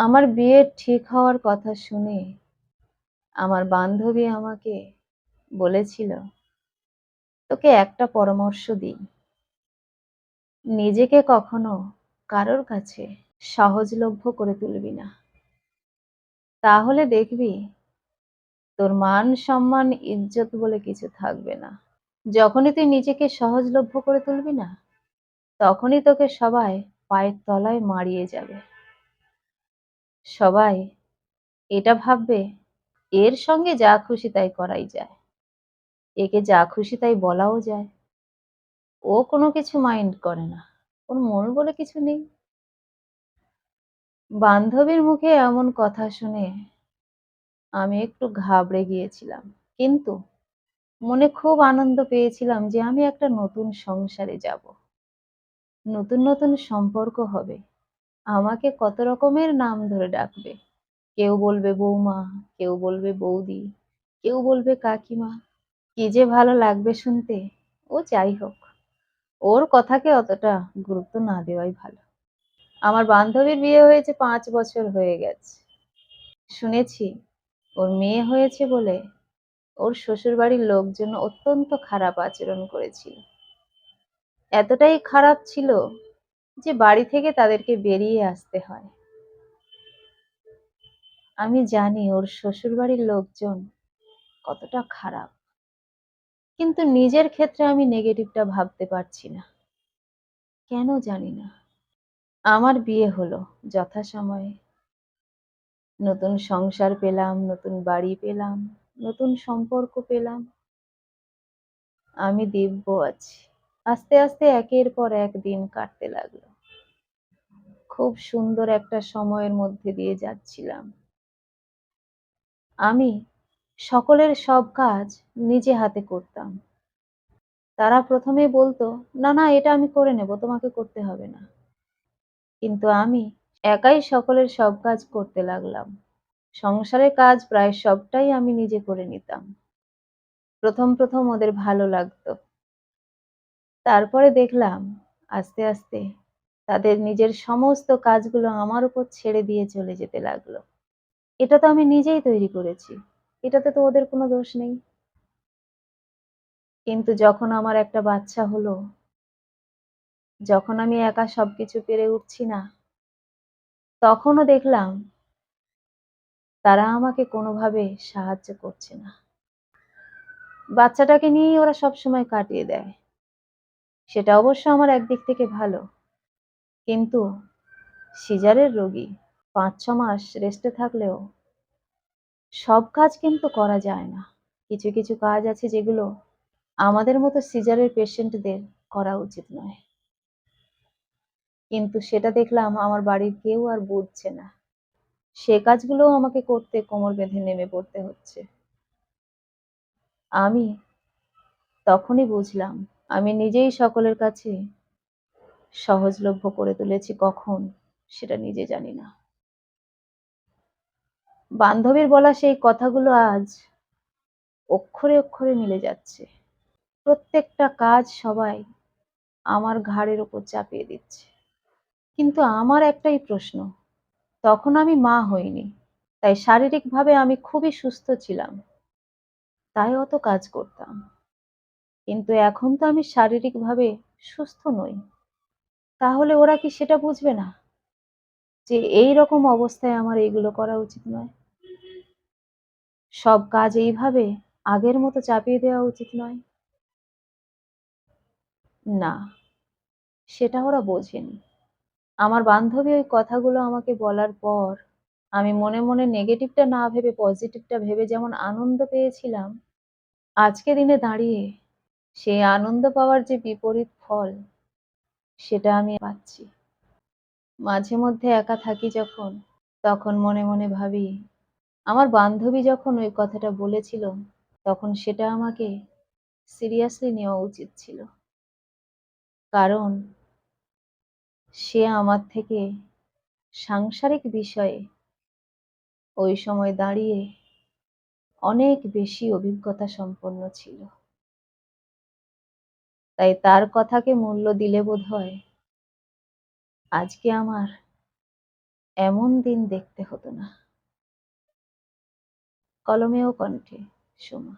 আমার বিয়ে ঠিক হওয়ার কথা শুনে আমার বান্ধবী আমাকে বলেছিল, তোকে একটা পরামর্শ দিই। নিজেকে কখনো কারোর কাছে সহজলভ্য করে তুলবি না। তাহলে দেখবি তোর মান সম্মান, ইজ্জত বলে কিছু থাকবে না। যখনই তুই নিজেকে সহজলভ্য করে তুলবি না, তখনই তোকে সবাই পায়ের তলায় মারিয়ে যাবে। সবাই এটা ভাববে, এর সঙ্গে যা খুশি তাই করাই যায়। একে যা খুশি তাই বলাও যায়। ও কোনো কিছু মাইন্ড করে না। ওর মন বলে কিছু নেই। বান্ধবীর মুখে এমন কথা শুনে আমি একটু ঘাবড়ে গিয়েছিলাম। কিন্তু মনে খুব আনন্দ পেয়েছিলাম যে আমি একটা নতুন সংসারে যাব। নতুন নতুন সম্পর্ক হবে। আমাকে কত রকমের নাম ধরে ডাকবে। কেউ বলবে বৌমা, কেউ বলবে বৌদি, কেউ বলবে কাকিমা, কি যে ভালো লাগবে শুনতে। ও যাই হোক, ওর কথাকে অতটা গুরুত্ব না দেওয়াই ভালো। আমার বান্ধবীর বিয়ে হয়েছে পাঁচ বছর হয়ে গেছে। শুনেছি, ওর মেয়ে হয়েছে বলে ওর শ্বশুরবাড়ির লোকজন অত্যন্ত খারাপ আচরণ করেছিল। এতটাই খারাপ ছিল যে বাড়ি থেকে তাদেরকে বেরিয়ে আসতে হয়। আমি জানি ওর শ্বশুরবাড়ির লোকজন কতটা খারাপ, কিন্তু নিজের ক্ষেত্রে আমি নেগেটিভটা ভাবতে পারছি না। কেন জানি না। আমার বিয়ে হলো যথাসময়ে। নতুন সংসার পেলাম, নতুন বাড়ি পেলাম, নতুন সম্পর্ক পেলাম। আমি দিব্য আছি। আস্তে আস্তে একের পর এক দিন কাটতে লাগল। খুব সুন্দর একটা সময়ের মধ্যে দিয়ে যাচ্ছিলাম। আমি সকলের সব কাজ নিজে হাতে করতাম। তারা প্রথমে বলতো, না না, এটা আমি করে নেব, তোমাকে করতে হবে না। কিন্তু আমি একাই সকলের সব কাজ করতে লাগলাম। সংসারের কাজ প্রায় সবটাই আমি নিজে করে নিতাম। প্রথম প্রথম ওদের ভালো লাগতো। তারপরে দেখলাম, আস্তে আস্তে তাদের নিজের সমস্ত কাজগুলো আমার উপর ছেড়ে দিয়ে চলে যেতে লাগল। এটা তো আমি নিজেই তৈরি করেছি। এটাতে তো ওদের কোনো দোষ নেই। কিন্তু যখন আমার একটা বাচ্চা হলো, যখন আমি একা সবকিছু পেরে উঠছি না, তখনও দেখলাম তারা আমাকে কোনোভাবে সাহায্য করছে না। বাচ্চাটাকে নিয়েই ওরা সবসময় কাটিয়ে দেয়। সেটা অবশ্য আমার একদিক থেকে ভালো। কিন্তু সিজারের রোগী পাঁচ ছ মাস রেস্টে থাকলেও সব কাজ কিন্তু করা যায় না। কিছু কিছু কাজ আছে যেগুলো আমাদের মতো সিজারের পেশেন্টদের করা উচিত নয়। কিন্তু সেটা দেখলাম আমার বাড়ির কেউ আর বুঝছে না। সে কাজগুলোও আমাকে করতে কোমর বেঁধে নেমে পড়তে হচ্ছে। আমি তখনই বুঝলাম, আমি নিজেই সকলের কাছে সহজলভ্য করে তুলেছি কখন, সেটা নিজে জানি না। বান্ধবীর বলা সেই কথাগুলো আজ অক্ষরে অক্ষরে মিলে যাচ্ছে। প্রত্যেকটা কাজ সবাই আমার ঘাড়ের ওপর চাপিয়ে দিচ্ছে। কিন্তু আমার একটাই প্রশ্ন, তখন আমি মা হইনি, তাই শারীরিকভাবে আমি খুবই সুস্থ ছিলাম, তাই অত কাজ করতাম। কিন্তু এখন তো আমি শারীরিকভাবে সুস্থ নই। তাহলে ওরা কি সেটা বুঝবে না? যে এই রকম অবস্থায় আমার এইগুলো করা উচিত নয়। সব কাজ এইভাবে আগের মতো চাপিয়ে দেওয়া উচিত নয়। না, সেটা ওরা বোঝেনি। আমার বান্ধবী ওই কথাগুলো আমাকে বলার পর আমি মনে মনে নেগেটিভটা না ভেবে পজিটিভটা ভেবে যেমন আনন্দ পেয়েছিলাম, আজকে দিনে দাঁড়িয়ে সেই আনন্দ পাওয়ার যে বিপরীত ফল সেটা আমি পাচ্ছি। মাঝে মধ্যে একা থাকি যখন, তখন মনে মনে ভাবি, আমার বান্ধবী যখন ওই কথাটা বলেছিল, তখন সেটা আমাকে সিরিয়াসলি নেওয়া উচিত ছিল। কারণ, সে আমার থেকে সাংসারিক বিষয়ে ওই সময় দাঁড়িয়ে অনেক বেশি অভিজ্ঞতা সম্পন্ন ছিল। তাই তার কথাকে মূল্য দিলে বোধ হয় আজকে আমার এমন দিন দেখতে হতো না। কলমেও কণ্ঠে, সোমা